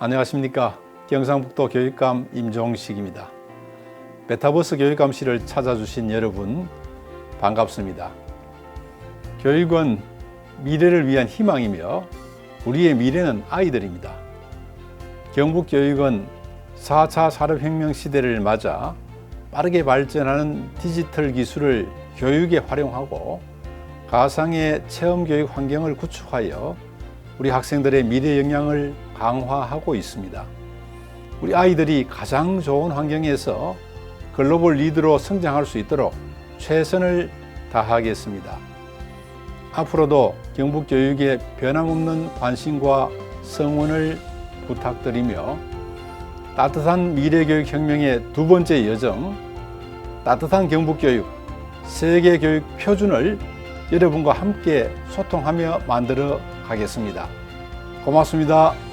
안녕하십니까 경상북도 교육감 임종식입니다. 메타버스 교육감실을 찾아주신 여러분 반갑습니다. 교육은 미래를 위한 희망이며 우리의 미래는 아이들입니다. 경북교육은 4차 산업혁명 시대를 맞아 빠르게 발전하는 디지털 기술을 교육에 활용하고 가상의 체험교육 환경을 구축하여 우리 학생들의 미래 역량을 강화하고 있습니다. 우리 아이들이 가장 좋은 환경에서 글로벌 리더로 성장할 수 있도록 최선을 다하겠습니다. 앞으로도 경북 교육의 변함없는 관심과 성원을 부탁드리며 따뜻한 미래교육 혁명의 두 번째 여정, 따뜻한 경북 교육, 세계 교육 표준을 여러분과 함께 소통하며 만들어 가겠습니다. 고맙습니다.